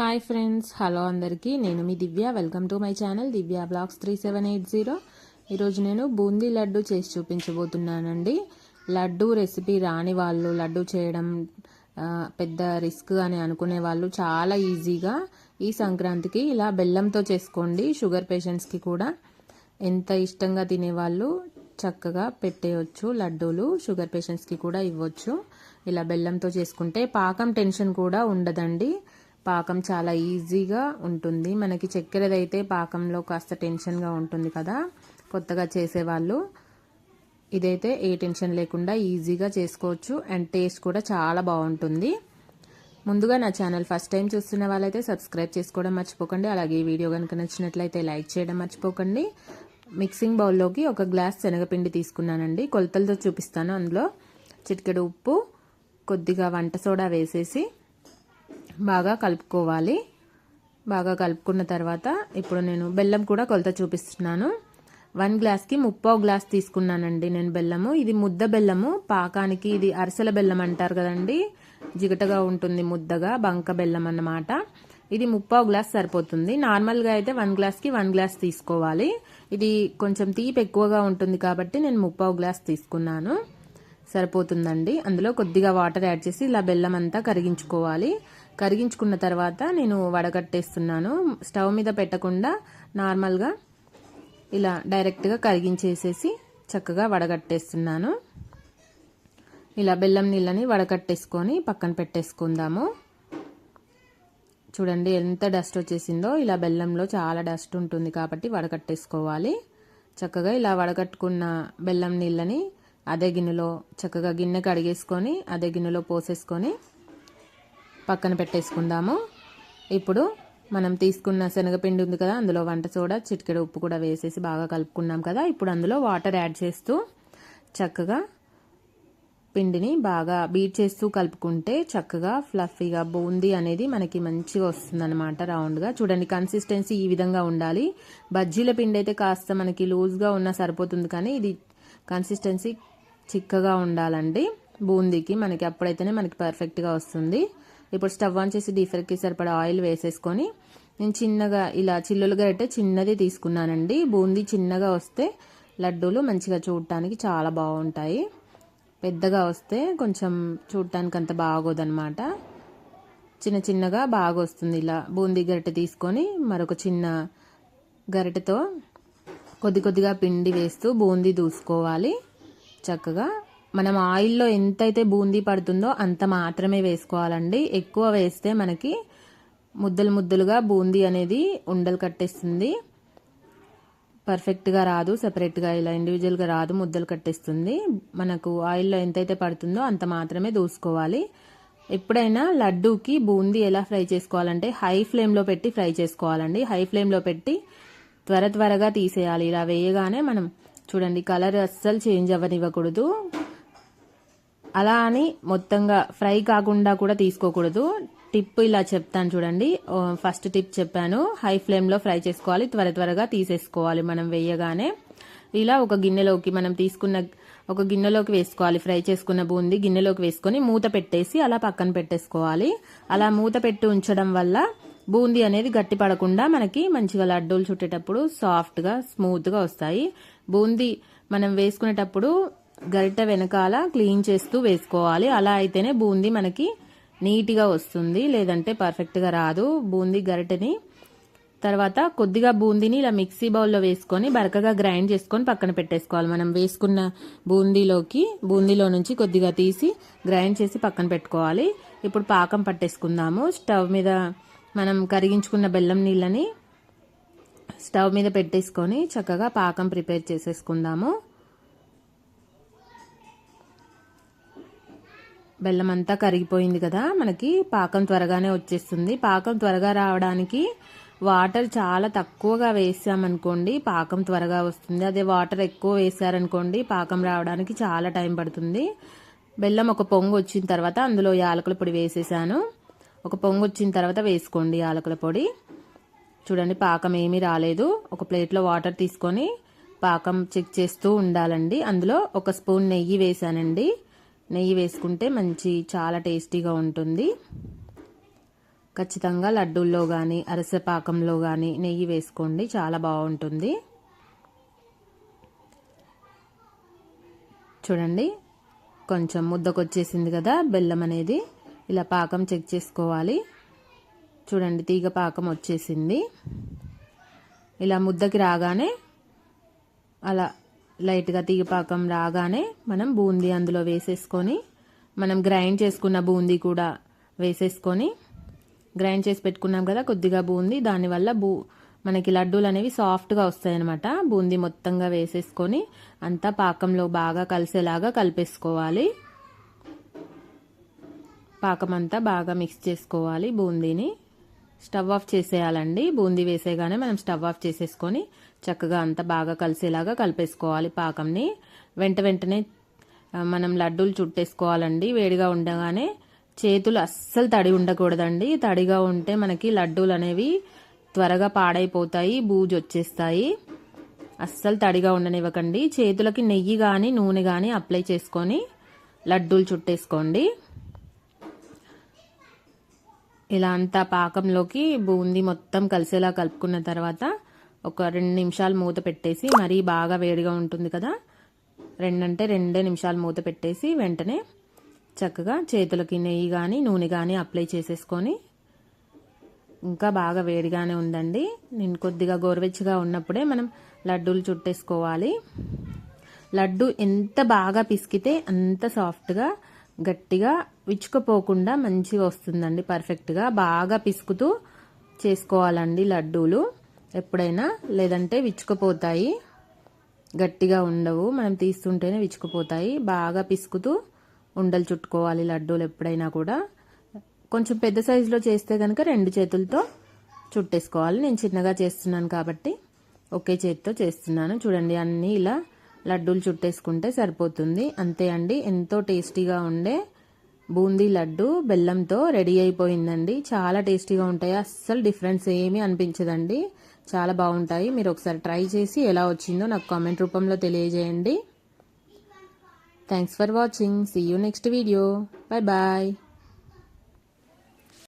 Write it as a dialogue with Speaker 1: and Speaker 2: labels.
Speaker 1: Hi friends hello అందరికీ. నేను మీ Divya. Welcome to my channel Divya blogs three seven eight zero ఈరోజు నేను బూందీ లడ్డు చేసి చూపించబోతున్నానండి. లడ్డు రెసిపీ రాని వాళ్ళు లడ్డు చేయడం పెద్ద రిస్క్ అని అనుకునే వాళ్ళు చాలా ఈజీగా ఈ సంక్రాంతికి ఇలా బెల్లంతో చేసుకోండి షుగర్ పేషెంట్స్కి కూడా. ఎంత ఇష్టంగా తినేవాళ్ళు చక్కగా పెట్టేయచ్చు లడ్డూలు షుగర్ పేషెంట్స్కి కూడా ఇవ్వచ్చు. ఇలా బెల్లంతో చేసుకుంటే పాకం టెన్షన్ కూడా ఉండదండి. పాకం చాలా ఈజీగా ఉంటుంది. మనకి చక్కెరదైతే పాకంలో కాస్త టెన్షన్గా ఉంటుంది కదా. కొత్తగా చేసేవాళ్ళు ఇదైతే ఏ టెన్షన్ లేకుండా ఈజీగా చేసుకోవచ్చు. అండ్ టేస్ట్ కూడా చాలా బాగుంటుంది. ముందుగా నా ఛానల్ ఫస్ట్ టైం చూస్తున్న వాళ్ళైతే సబ్స్క్రైబ్ చేసుకోవడం మర్చిపోకండి. అలాగే ఈ వీడియో కనుక నచ్చినట్లయితే లైక్ చేయడం మర్చిపోకండి. మిక్సింగ్ బౌల్లోకి ఒక గ్లాస్ శనగపిండి తీసుకున్నానండి. కొలతలతో చూపిస్తాను అందులో. చిటికెడు ఉప్పు కొద్దిగా వంట సోడా వేసేసి బాగా కలుపుకోవాలి. బాగా కలుపుకున్న తర్వాత ఇప్పుడు నేను బెల్లం కూడా కొలత చూపిస్తున్నాను. వన్ గ్లాస్కి ముప్పావు గ్లాస్ తీసుకున్నానండి నేను బెల్లము. ఇది ముద్ద బెల్లము. పాకానికి ఇది అరిసెల బెల్లం అంటారు కదండి. జిగటగా ఉంటుంది ముద్దగా బంక బెల్లం అన్నమాట. ఇది ముప్పావు గ్లాస్ సరిపోతుంది. నార్మల్గా అయితే వన్ గ్లాస్కి వన్ గ్లాస్ తీసుకోవాలి. ఇది కొంచెం తీపి ఎక్కువగా ఉంటుంది కాబట్టి నేను ముప్పావు గ్లాస్ తీసుకున్నాను. సరిపోతుందండి. అందులో కొద్దిగా వాటర్ యాడ్ చేసి ఇలా బెల్లం అంతా కరిగించుకోవాలి. కరిగించుకున్న తర్వాత నేను వడగట్టేస్తున్నాను. స్టవ్ మీద పెట్టకుండా నార్మల్గా ఇలా డైరెక్ట్గా కరిగించేసేసి చక్కగా వడగట్టేస్తున్నాను. ఇలా బెల్లం నీళ్ళని వడకట్టేసుకొని పక్కన పెట్టేసుకుందాము. చూడండి ఎంత డస్ట్ వచ్చేసిందో. ఇలా బెల్లంలో చాలా డస్ట్ ఉంటుంది కాబట్టి వడకట్టేసుకోవాలి చక్కగా ఇలా వడకట్టుకున్న బెల్లం నీళ్ళని అదే గిన్నెలో చక్కగా గిన్నె కడిగేసుకొని అదే గిన్నెలో పోసేసుకొని పక్కన పెట్టేసుకుందాము. ఇప్పుడు మనం తీసుకున్న శనగపిండి ఉంది కదా అందులో వంట సోడా చిటికెడు ఉప్పు కూడా వేసేసి బాగా కలుపుకున్నాం కదా. ఇప్పుడు అందులో వాటర్ యాడ్ చేస్తూ చక్కగా పిండిని బాగా బీట్ చేస్తూ కలుపుకుంటే చక్కగా ఫ్లఫీగా బూందీ అనేది మనకి మంచిగా వస్తుందన్నమాట రౌండ్గా. చూడండి కన్సిస్టెన్సీ ఈ విధంగా ఉండాలి. బజ్జీల పిండి అయితే కాస్త మనకి లూజ్గా ఉన్నా సరిపోతుంది కానీ ఇది కన్సిస్టెన్సీ చిక్కగా ఉండాలండి. బూందీకి మనకి అప్పుడైతేనే మనకి పర్ఫెక్ట్గా వస్తుంది. ఇప్పుడు స్టవ్ ఆన్ చేసి డీప్ సరిపడా ఆయిల్ వేసేసుకొని నేను చిన్నగా ఇలా చిల్లులుగా అయితే చిన్నది తీసుకున్నానండి. బూందీ చిన్నగా వస్తే లడ్డూలు మంచిగా చూడటానికి చాలా బాగుంటాయి. పెద్దగా వస్తే కొంచెం చూడటానికి అంత బాగోదన్నమాట. చిన్న చిన్నగా బాగా వస్తుంది ఇలా బూందీ గరిటె తీసుకొని మరొక చిన్న గరిటెతో కొద్ది కొద్దిగా పిండి వేస్తూ బూందీ దూసుకోవాలి. చక్కగా మనం ఆయిల్లో ఎంతైతే బూందీ పడుతుందో అంత మాత్రమే వేసుకోవాలండి. ఎక్కువ వేస్తే మనకి ముద్దలు ముద్దలుగా బూందీ అనేది ఉండలు కట్టేస్తుంది. పర్ఫెక్ట్గా రాదు సెపరేట్గా ఇలా ఇండివిజువల్గా రాదు ముద్దలు కట్టేస్తుంది. మనకు ఆయిల్లో ఎంతైతే పడుతుందో అంత మాత్రమే దూసుకోవాలి. ఎప్పుడైనా లడ్డూకి బూందీ ఎలా ఫ్రై చేసుకోవాలంటే హై ఫ్లేమ్లో పెట్టి ఫ్రై చేసుకోవాలండి. హై ఫ్లేమ్లో పెట్టి త్వర త్వరగా తీసేయాలి. ఇలా వేయగానే మనం చూడండి కలర్ అస్సలు చేంజ్ అవ్వనివ్వకూడదు. అలా అని మొత్తంగా ఫ్రై కాకుండా కూడా తీసుకోకూడదు. టిప్ ఇలా చెప్తాను చూడండి. ఫస్ట్ టిప్ చెప్పాను. హై ఫ్లేమ్లో ఫ్రై చేసుకోవాలి. త్వర త్వరగా తీసేసుకోవాలి మనం వేయగానే. ఇలా ఒక గిన్నెలోకి మనం తీసుకున్న ఒక గిన్నెలోకి వేసుకోవాలి. ఫ్రై చేసుకున్న బూంది గిన్నెలోకి వేసుకొని మూత పెట్టేసి అలా పక్కన పెట్టేసుకోవాలి. అలా మూత పెట్టి ఉంచడం వల్ల బూందీ అనేది గట్టి పడకుండా మనకి మంచిగా లడ్డూలు చుట్టేటప్పుడు సాఫ్ట్గా స్మూత్గా వస్తాయి. బూందీ మనం వేసుకునేటప్పుడు గరిటె వెనకాల క్లీన్ చేస్తూ వేసుకోవాలి. అలా అయితేనే బూందీ మనకి నీట్గా వస్తుంది. లేదంటే పర్ఫెక్ట్గా రాదు. బూందీ గరిటని తర్వాత కొద్దిగా బూందీని ఇలా మిక్సీ బౌల్లో వేసుకొని బరకగా గ్రైండ్ చేసుకొని పక్కన పెట్టేసుకోవాలి. మనం వేసుకున్న బూందీలోకి బూందీలో నుంచి కొద్దిగా తీసి గ్రైండ్ చేసి పక్కన పెట్టుకోవాలి. ఇప్పుడు పాకం పట్టేసుకుందాము. స్టవ్ మీద మనం కరిగించుకున్న బెల్లం నీళ్ళని స్టవ్ మీద పెట్టేసుకొని చక్కగా పాకం ప్రిపేర్ చేసేసుకుందాము. బెల్లం అంతా కరిగిపోయింది కదా మనకి పాకం త్వరగానే వచ్చేస్తుంది. పాకం త్వరగా రావడానికి వాటర్ చాలా తక్కువగా వేసామనుకోండి పాకం త్వరగా వస్తుంది. అదే వాటర్ ఎక్కువ వేసారనుకోండి పాకం రావడానికి చాలా టైం పడుతుంది. బెల్లం ఒక పొంగు వచ్చిన తర్వాత అందులో యాలకుల పొడి వేసేసాను. ఒక పొంగు వచ్చిన తర్వాత వేసుకోండి యాలకుల పొడి. చూడండి పాకం ఏమీ రాలేదు. ఒక ప్లేట్లో వాటర్ తీసుకొని పాకం చెక్ చేస్తూ ఉండాలండి. అందులో ఒక స్పూన్ నెయ్యి వేసానండి. నెయ్యి వేసుకుంటే మంచి చాలా టేస్టీగా ఉంటుంది. ఖచ్చితంగా లడ్డూల్లో కానీ అరస పాకంలో కానీ నెయ్యి వేసుకోండి. చాలా బాగుంటుంది. చూడండి కొంచెం ముద్దకొచ్చేసింది కదా బెల్లం అనేది. ఇలా పాకం చెక్ చేసుకోవాలి. చూడండి తీగ పాకం వచ్చేసింది. ఇలా ముద్దకి రాగానే అలా లైట్గా తీగ పాకం రాగానే మనం బూందీ అందులో వేసేసుకొని మనం గ్రైండ్ చేసుకున్న బూందీ కూడా వేసేసుకొని గ్రైండ్ చేసి పెట్టుకున్నాం కదా కొద్దిగా బూందీ దానివల్ల బూ మనకి లడ్డూలు అనేవి సాఫ్ట్గా వస్తాయన్నమాట. బూందీ మొత్తంగా వేసేసుకొని అంతా పాకంలో బాగా కలిసేలాగా కలిపేసుకోవాలి. పాకమంతా బాగా మిక్స్ చేసుకోవాలి. బూందీని స్టవ్ ఆఫ్ చేసేయాలండి. బూందీ వేసేగానే మనం స్టవ్ ఆఫ్ చేసేసుకొని చక్కగా అంతా బాగా కలిసేలాగా కలిపేసుకోవాలి పాకంని. వెంట వెంటనే మనం లడ్డూలు చుట్టేసుకోవాలండి. వేడిగా ఉండగానే చేతులు అస్సలు తడి ఉండకూడదండి. తడిగా ఉంటే మనకి లడ్డూలు అనేవి త్వరగా పాడైపోతాయి బూజు వచ్చేస్తాయి. అస్సలు తడిగా ఉండనివ్వకండి. చేతులకి నెయ్యి కానీ నూనె కానీ అప్లై చేసుకొని లడ్డూలు చుట్టేసుకోండి. ఇలా అంతా పాకంలోకి బూందీ మొత్తం కలిసేలా కలుపుకున్న తర్వాత ఒక రెండు నిమిషాలు మూత పెట్టేసి మరీ బాగా వేడిగా ఉంటుంది కదా రెండంటే రెండే నిమిషాలు మూత పెట్టేసి వెంటనే చక్కగా చేతులకి నెయ్యి కానీ నూనె కానీ అప్లై చేసేసుకొని ఇంకా బాగా వేడిగానే ఉందండి. నేను కొద్దిగా గోరువెచ్చగా ఉన్నప్పుడే మనం లడ్డూలు చుట్టేసుకోవాలి. లడ్డు ఎంత బాగా పిసికితే అంత సాఫ్ట్గా గట్టిగా విచ్చుకపోకుండా మంచిగా వస్తుందండి పర్ఫెక్ట్గా బాగా పిసుకుతూ చేసుకోవాలండి లడ్డూలు. ఎప్పుడైనా లేదంటే విచ్చుకుపోతాయి. గట్టిగా ఉండవు. మనం తీస్తుంటేనే విచ్చుకుపోతాయి. బాగా పిసుకుతూ ఉండలు చుట్టుకోవాలి లడ్డూలు ఎప్పుడైనా కూడా. కొంచెం పెద్ద సైజులో చేస్తే కనుక రెండు చేతులతో చుట్టేసుకోవాలి. నేను చిన్నగా చేస్తున్నాను కాబట్టి ఒకే చేతితో చేస్తున్నాను. చూడండి అన్నీ ఇలా లడ్డూలు చుట్టేసుకుంటే సరిపోతుంది. అంతే అండి. ఎంతో టేస్టీగా ఉండే బూందీ లడ్డు బెల్లంతో రెడీ అయిపోయిందండి. చాలా టేస్టీగా ఉంటాయి. అస్సలు డిఫరెన్స్ ఏమీ అనిపించదండి. చాలా బాగుంటాయి. మీరు ఒకసారి ట్రై చేసి ఎలా వచ్చిందో నాకు కామెంట్ రూపంలో తెలియజేయండి. Thanks for watching see you next video bye bye